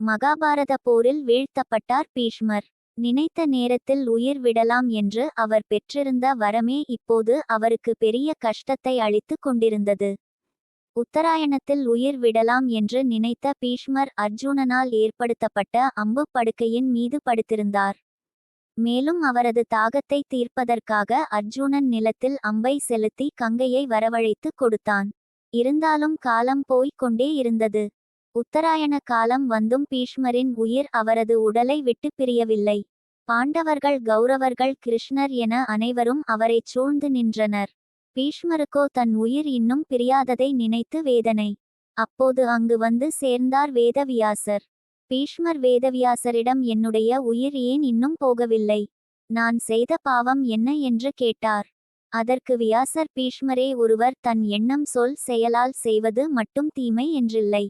மகாபாரத போரில் வீழ்த்தப்பட்டார் பீஷ்மர். நினைத்த நேரத்தில் உயிர் விடலாம் என்று அவர் பெற்றிருந்த வரமே இப்போது அவருக்கு பெரிய கஷ்டத்தை அளித்து கொண்டிருந்தது. உத்தராயணத்தில் உயிர் விடலாம் என்று நினைத்த பீஷ்மர் அர்ஜுனனால் ஏற்படுத்தப்பட்ட அம்பு படுக்கையின் மீது படுத்திருந்தார். மேலும் அவரது தாகத்தை தீர்ப்பதற்காக அர்ஜுனன் நிலத்தில் அம்பை செலுத்தி கங்கையை வரவழைத்து கொடுத்தான். இருந்தாலும் காலம் போய்க் கொண்டே இருந்தது. உத்தராயண காலம் வந்தும் பீஷ்மரின் உயிர் அவரது உடலை விட்டு பிரியவில்லை. பாண்டவர்கள் கௌரவர்கள் கிருஷ்ணர் என அனைவரும் அவரைச் சூழ்ந்து நின்றனர். பீஷ்மருக்கோ தன் உயிர் இன்னும் பிரியாததை நினைத்து வேதனை. அப்போது அங்கு வந்து சேர்ந்தார் வேதவியாசர். பீஷ்மர் வேதவியாசரிடம் என்னுடைய உயிர் ஏன் இன்னும் போகவில்லை? நான் செய்த பாவம் என்ன என்று கேட்டார். அதற்கு வியாசர் பீஷ்மரே ஒருவர் தன் எண்ணம் சொல் செயலால் செய்வது மட்டும் தீமை என்றில்லை.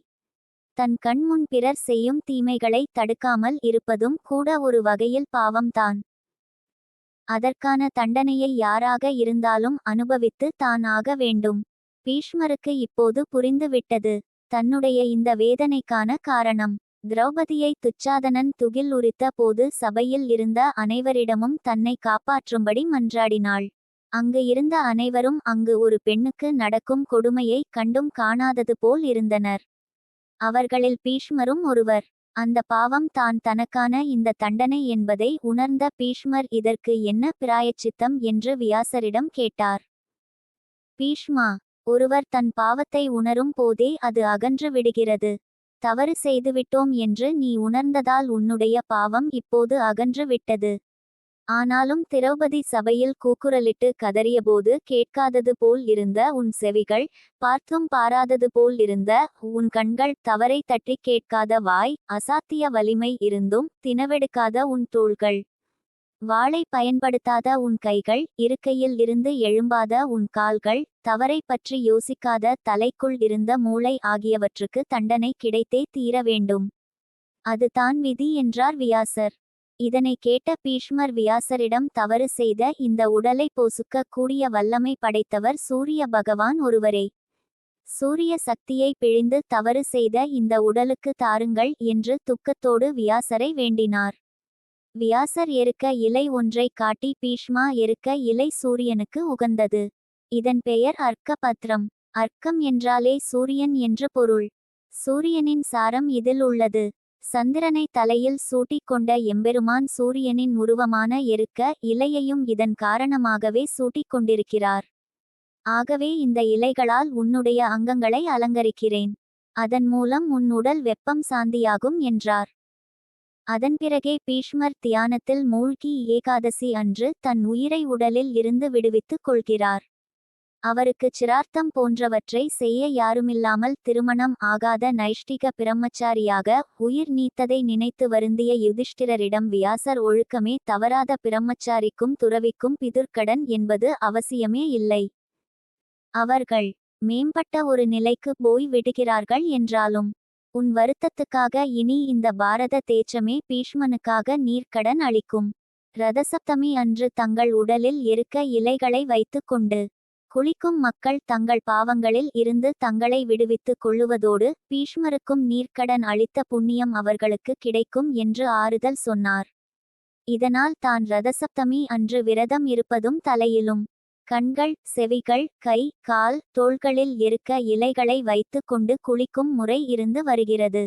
தன் கண்முன் பிறர் செய்யும் தீமைகளை தடுக்காமல் இருப்பதும் கூட ஒரு வகையில் பாவம்தான். அதற்கான தண்டனையை யாராக இருந்தாலும் அனுபவித்து தான் ஆக வேண்டும். பீஷ்மருக்கு இப்போது புரிந்துவிட்டது. தன்னுடைய இந்த வேதனைக்கான காரணம். திரௌபதியை துச்சாதனன் துகில் உரித்த போது சபையில் இருந்த அனைவரிடமும் தன்னை காப்பாற்றும்படி மன்றாடினாள். அங்கு இருந்த அனைவரும் அங்கு ஒரு பெண்ணுக்கு நடக்கும் கொடுமையை கண்டும் காணாதது போல் இருந்தனர். அவர்களில் பீஷ்மரும் ஒருவர். அந்த பாவம் தான் தனக்கான இந்த தண்டனை என்பதை உணர்ந்த பீஷ்மர் இதற்கு என்ன பிராயச்சித்தம் என்று வியாசரிடம் கேட்டார். பீஷ்மா ஒருவர் தன் பாவத்தை உணரும் போதே அது அகன்று விடுகிறது. தவறு செய்துவிட்டோம் என்று நீ உணர்ந்ததால் உன்னுடைய பாவம் இப்போது அகன்று விட்டது. ஆனாலும் திரௌபதி சபையில் கூக்குரலிட்டு கதறியபோது கேட்காதது போல் இருந்த உன் செவிகள் பார்த்தும் பாராதது போல் இருந்த உன் கண்கள் தவறை தட்டி கேட்காத வாய் அசாத்திய வலிமை இருந்தும் தினவெடுக்காத உன் தோள்கள். வாளை பயன்படுத்தாத உன் கைகள் இருக்கையில் இருந்து எழும்பாத உன் கால்கள் தவறை பற்றி யோசிக்காத தலைக்குள் இருந்த மூளை ஆகியவற்றுக்கு தண்டனை கிடைத்தே தீர வேண்டும். அதுதான் விதி என்றார் வியாசர். இதனை கேட்ட பீஷ்மர் வியாசரிடம் தவறு செய்த இந்த உடலை போசுக்க கூடிய வல்லமை படைத்தவர் சூரிய பகவான் ஒருவரே. சூரிய சக்தியை பிழிந்து தவறு செய்த இந்த உடலுக்கு தாருங்கள் என்று துக்கத்தோடு வியாசரை வேண்டினார். வியாசர் எருக்க இலை ஒன்றை காட்டி பீஷ்மா எருக்க இலை சூரியனுக்கு உகந்தது. இதன் பெயர் அர்க்கபத்ரம் அர்க்கம் என்றாலே சூரியன் என்று பொருள். சூரியனின் சாரம் இதில் உள்ளது. சந்திரனை தலையில் சூட்டிக் கொண்ட எம்பெருமான் சூரியனின் உருவமான எருக்க இலையையும் இதன் காரணமாகவே சூட்டிக் கொண்டிருக்கிறார் ஆகவே இந்த இலைகளால் உன்னுடைய அங்கங்களை அலங்கரிக்கிறேன். அதன் மூலம் உன் உடல் வெப்பம் சாந்தியாகும் என்றார். அதன் பிறகே பீஷ்மர் தியானத்தில் மூழ்கி ஏகாதசி அன்று தன் உயிரை உடலில் இருந்து விடுவித்துக் கொள்கிறார். அவருக்கு சிரார்த்தம் போன்றவற்றை செய்ய யாருமில்லாமல் திருமணம் ஆகாத நைஷ்டிக பிரம்மச்சாரியாக உயிர் நீத்ததை நினைத்து வருந்திய யுதிஷ்டிரரிடம் வியாசர் ஒழுக்கமே தவறாத பிரம்மச்சாரிக்கும் துறவிக்கும் பிதுர்க்கடன் என்பது அவசியமே இல்லை. அவர்கள் மேம்பட்ட ஒரு நிலைக்கு போய் விடுகிறார்கள் என்றாலும் உன் வருத்தத்துக்காக இனி இந்த பாரத தேச்சமே பீஷ்மனுக்காக நீர்க்கடன் அளிக்கும். ரதசப்தமி அன்று தங்கள் உடலில் இருக்க இலைகளை வைத்துக்கொண்டு குளிக்கும் மக்கள் தங்கள் பாவங்களில் இருந்து தங்களை விடுவித்துக் கொள்ளுவதோடு பீஷ்மருக்கும் நீர்க்கடன் அளித்த புண்ணியம் அவர்களுக்கு கிடைக்கும் என்று ஆறுதல் சொன்னார். இதனால் தான் ரதசப்தமி அன்று விரதம் இருப்பதும் தலையிலும். கண்கள் செவிகள் கை கால் தோள்களில் இருக்க இலைகளை வைத்துக்கொண்டு குளிக்கும் முறை இருந்து வருகிறது.